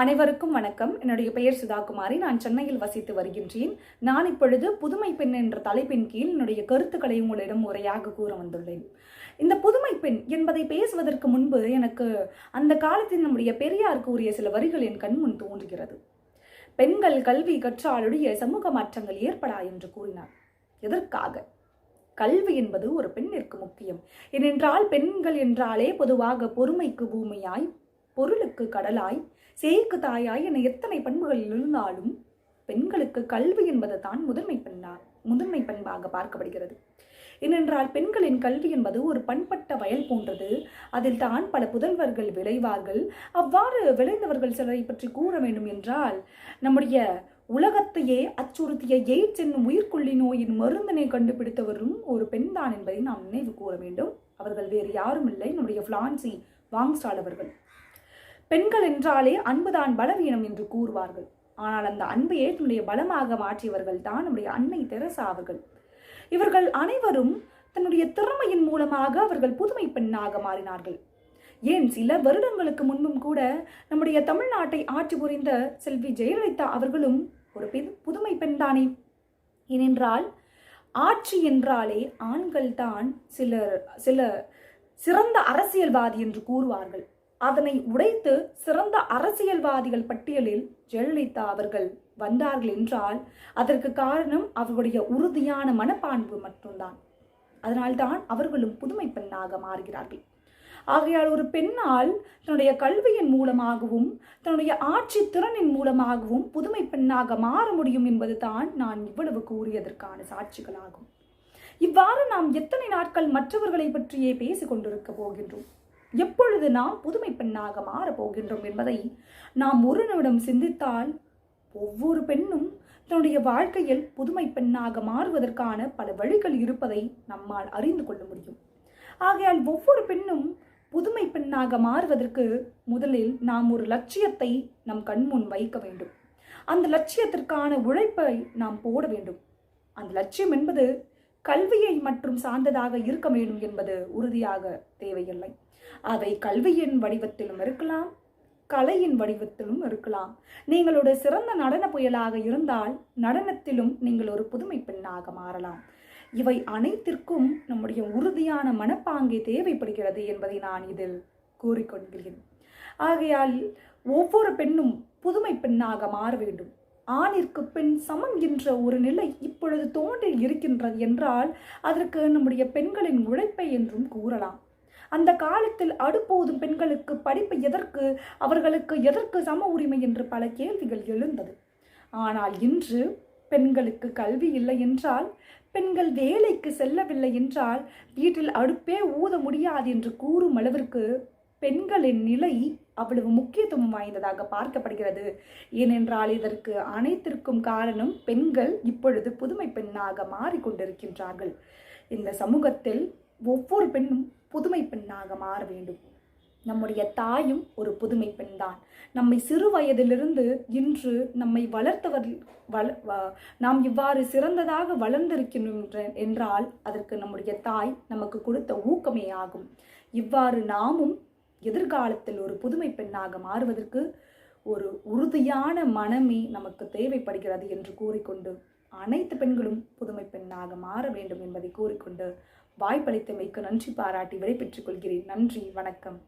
அனைவருக்கும் வணக்கம். என்னுடைய பெயர் சுதாகுமாரி. நான் சென்னையில் வசித்து வருகின்றேன். நான் இப்பொழுது புதுமை பெண் என்ற தலைப்பின் கீழ் என்னுடைய கருத்துக்களை உங்களிடம் உரையாக கூற வந்துள்ளேன். இந்த புதுமை பெண் என்பதை பேசுவதற்கு முன்பு எனக்கு அந்த காலத்தில் நம்முடைய பெரியார் கூறிய சில வரிகள் என் கண்முன் தோன்றுகிறது. பெண்கள் கல்வி கற்றாலுடைய சமூக மாற்றங்கள் ஏற்படா என்று கூறினார். எதற்காக? கல்வி என்பது ஒரு பெண்ணிற்கு முக்கியம். ஏனென்றால் பெண்கள் என்றாலே பொதுவாக பொறுமைக்கு பூமியாய் பொருளுக்கு கடலாய் சேய்க்கு தாயாய் என எத்தனை பண்புகள் இருந்தாலும் பெண்களுக்கு கல்வி என்பது தான் முதன்மை பெண்ணா முதன்மை பண்பாக பார்க்கப்படுகிறது. ஏனென்றால் பெண்களின் கல்வி என்பது ஒரு பண்பட்ட வயல் போன்றது. அதில் தான் பல புதல்வர்கள் விளைவார்கள். அவ்வாறு விளைந்தவர்கள் சிலரை பற்றி கூற வேண்டும் என்றால் நம்முடைய உலகத்தையே அச்சுறுத்திய எய்ட்ஸ் என்னும் உயிர்கொல்லி நோயின் மருந்தினை கண்டுபிடித்தவரும் ஒரு பெண்தான் என்பதை நாம் நினைவு கூற வேண்டும். அவர்கள் வேறு யாரும் இல்லை. நம்முடைய பிளான்சி வாங்ஸ்டால் அவர்கள். பெண்கள் என்றாலே அன்புதான் பலவீனம் என்று கூறுவார்கள். ஆனால் அந்த அன்பையே தன்னுடைய பலமாக மாற்றியவர்கள் தான் நம்முடைய அன்னை தெரசா அவர்கள். இவர்கள் அனைவரும் தன்னுடைய திறமையின் மூலமாக அவர்கள் புதுமை பெண்ணாக மாறினார்கள். ஏன் சில வருடங்களுக்கு முன்பும் கூட நம்முடைய தமிழ்நாட்டை ஆட்சி புரிந்த செல்வி ஜெயலலிதா அவர்களும் ஒரு பெண் புதுமை பெண்தானே? ஏனென்றால் ஆட்சி என்றாலே ஆண்கள் தான் சிலர் சில சிறந்த அரசியல்வாதி என்று கூறுவார்கள். அதனை உடைத்து சிறந்த அரசியல்வாதிகள் பட்டியலில் ஜெயலலிதா அவர்கள் வந்தார்கள் என்றால் அதற்கு காரணம் அவர்களுடைய உறுதியான மனப்பான்பு மட்டும்தான். அதனால்தான் அவர்களும் புதுமை பெண்ணாக மாறுகிறார்கள். ஆகையால் ஒரு பெண்ணால் தன்னுடைய கல்வியின் மூலமாகவும் தன்னுடைய ஆட்சி திறனின் மூலமாகவும் புதுமை பெண்ணாக மாற முடியும் என்பதுதான் நான் இவ்வளவு கூறியதற்கான சாட்சிகளாகும். இவ்வாறு நாம் எத்தனை நாட்கள் மற்றவர்களை பற்றியே பேசிக் கொண்டிருக்க போகின்றோம்? எப்பொழுது நாம் புதுமை பெண்ணாக மாறப் போகின்றோம் என்பதை நாம் ஒரு நிமிடம் சிந்தித்தால் ஒவ்வொரு பெண்ணும் தன்னுடைய வாழ்க்கையில் புதுமை பெண்ணாக மாறுவதற்கான பல வழிகள் இருப்பதை நம்மால் அறிந்து கொள்ள முடியும். ஆகையால் ஒவ்வொரு பெண்ணும் புதுமை பெண்ணாக மாறுவதற்கு முதலில் நாம் ஒரு லட்சியத்தை நம் கண்முன் வைக்க வேண்டும். அந்த லட்சியத்திற்கான உழைப்பை நாம் போட வேண்டும். அந்த லட்சியம் என்பது கல்வியை மற்றும் சார்ந்ததாக இருக்க வேண்டும் என்பது உறுதியாக தேவையில்லை. அவை கல்வியின் வடிவத்திலும் இருக்கலாம் கலையின் வடிவத்திலும் இருக்கலாம். நீங்கள் ஒரு சிறந்த நடன புயலாக இருந்தால் நடனத்திலும் நீங்கள் ஒரு புதுமை பெண்ணாக மாறலாம். இவை அனைத்திற்கும் நம்முடைய உறுதியான மனப்பாங்கே தேவைப்படுகிறது என்பதை நான் இதில் கூறிக்கொள்கிறேன். ஆகையால் ஒவ்வொரு பெண்ணும் புதுமை பெண்ணாக மாற வேண்டும். ஆணிற்கு பெண் சமம் என்ற ஒரு நிலை இப்பொழுது தோன்றி இருக்கின்றது என்றால் அதற்கு நம்முடைய பெண்களின் உழைப்பை என்றும் கூறலாம். அந்த காலத்தில் அடுப்போதும் பெண்களுக்கு படிப்பு எதற்கு அவர்களுக்கு எதற்கு சம உரிமை என்று பல கேள்விகள் எழுந்தது. ஆனால் இன்று பெண்களுக்கு கல்வி இல்லை என்றால் பெண்கள் வேலைக்கு செல்லவில்லை என்றால் வீட்டில் அடுப்பே ஊத முடியாது என்று கூறும் அளவிற்கு பெண்களின் நிலை அவ்வளவு முக்கியத்துவம் வாய்ந்ததாக பார்க்கப்படுகிறது. ஏனென்றால் இதற்கு அனைத்திற்கும் காரணம் பெண்கள் இப்பொழுது புதுமை பெண்ணாக மாறிக்கொண்டிருக்கின்றார்கள் இந்த சமூகத்தில் ஒவ்வொரு பெண்ணும் புதுமை பெண்ணாக மாற வேண்டும். நம்முடைய தாயும் ஒரு புதுமை பெண்தான். நம்மை சிறு வயதிலிருந்து இன்று நம்மை வளர்த்தவர் வள நாம் இவ்வாறு சிறந்ததாக வளர்ந்திருக்கின்ற என்றால் அதற்கு நம்முடைய தாய் நமக்கு கொடுத்த ஊக்கமே ஆகும். இவ்வாறு நாமும் எதிர்காலத்தில் ஒரு புதுமை பெண்ணாக மாறுவதற்கு ஒரு உறுதியான மனமே நமக்கு தேவைப்படுகிறது என்று கூறிக்கொண்டு அனைத்து பெண்களும் புதுமை பெண்ணாக மாற வேண்டும் என்பதை கூறிக்கொண்டு வாய்ப்பளித்தமைக்கு நன்றி பாராட்டி விடைபெற்றுக் கொள்கிறேன். நன்றி வணக்கம்.